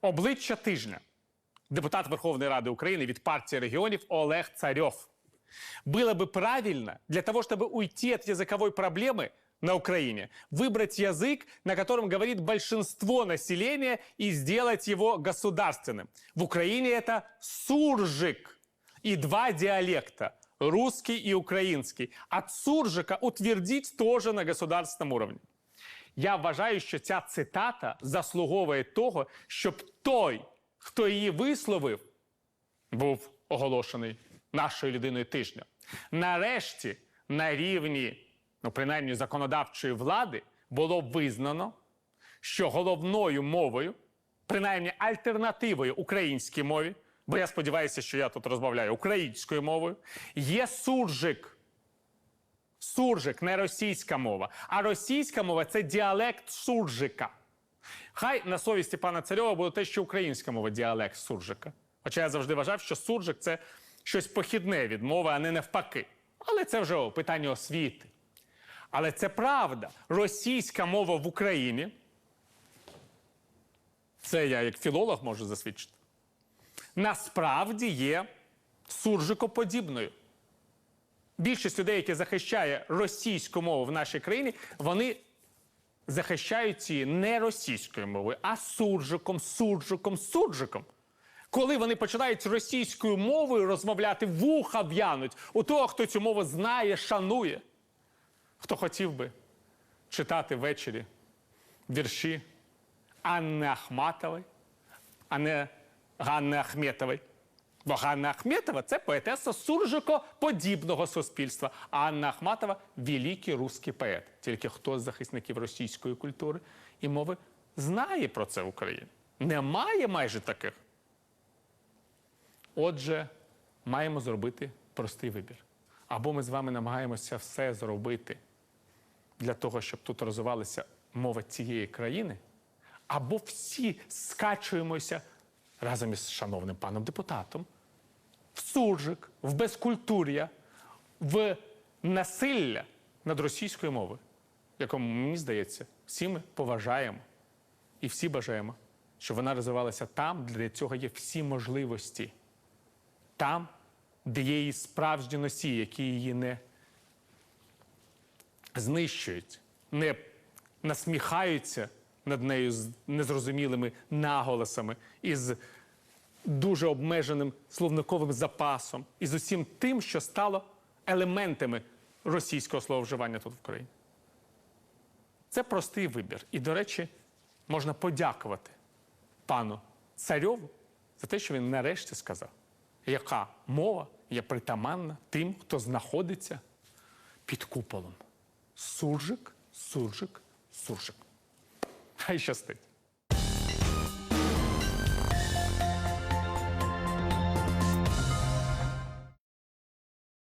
Обличчя тижня. Депутат Верховной Рады Украины від партии регионов Олег Царев. Было бы правильно для того, чтобы уйти от языковой проблемы на Украине, выбрать язык, на котором говорит большинство населения, и сделать его государственным. В Украине это суржик и два диалекта – русский и украинский. От суржика утвердить тоже на государственном уровне. Я вважаю, що ця цитата заслуговує того, щоб той, хто її висловив, був оголошений нашою людиною тижня. Нарешті, на рівні, ну принаймні законодавчої влади, було визнано, що головною мовою, принаймні альтернативою українській мові, бо я сподіваюся, що я тут розмовляю українською мовою, є суржик. Суржик не російська мова, а російська мова це діалект суржика. Хай на совісті пана Царьова буде те, що українська мова діалект суржика. Хоча я завжди вважав, що суржик це щось похідне від мови, а не навпаки. Але це вже питання освіти. Але це правда. Російська мова в Україні. Це я як філолог можу засвідчити. Насправді є суржикоподібною. Більшість людей, які захищає російську мову в нашій країні, вони захищають її не російською мовою, а суржиком, суржиком, суржиком. Коли вони починають російською мовою розмовляти, вуха в'януть у того, хто цю мову знає, шанує, хто хотів би читати ввечері вірші Анни Ахматової, а не Ганни Ахметової. Бо Ганна Ахметова це поетеса суржикоподібного суспільства. А Анна Ахматова великий русський поет. Тільки хто з захисників російської культури і мови знає про це в Україні? Немає майже таких. Отже, маємо зробити простий вибір. Або ми з вами намагаємося все зробити для того, щоб тут розвивалася мова цієї країни, або всі скачуємося разом із шановним паном депутатом суржик, в безкультур'я, в насилля над російською мовою, якому, мені здається, всі ми поважаємо і всі бажаємо, щоб вона розвивалася там, де для цього є всі можливості, там, де є її справжні носії, які її не знищують, не насміхаються над нею з незрозумілими наголосами із дуже обмеженим словниковим запасом і з усім тим, що стало елементами російського слововживання тут в Україні. Це простий вибір. І, до речі, можна подякувати пану Царьову за те, що він нарешті сказав, яка мова є притаманна тим, хто знаходиться під куполом. Суржик, суржик, суржик. Хай щастить.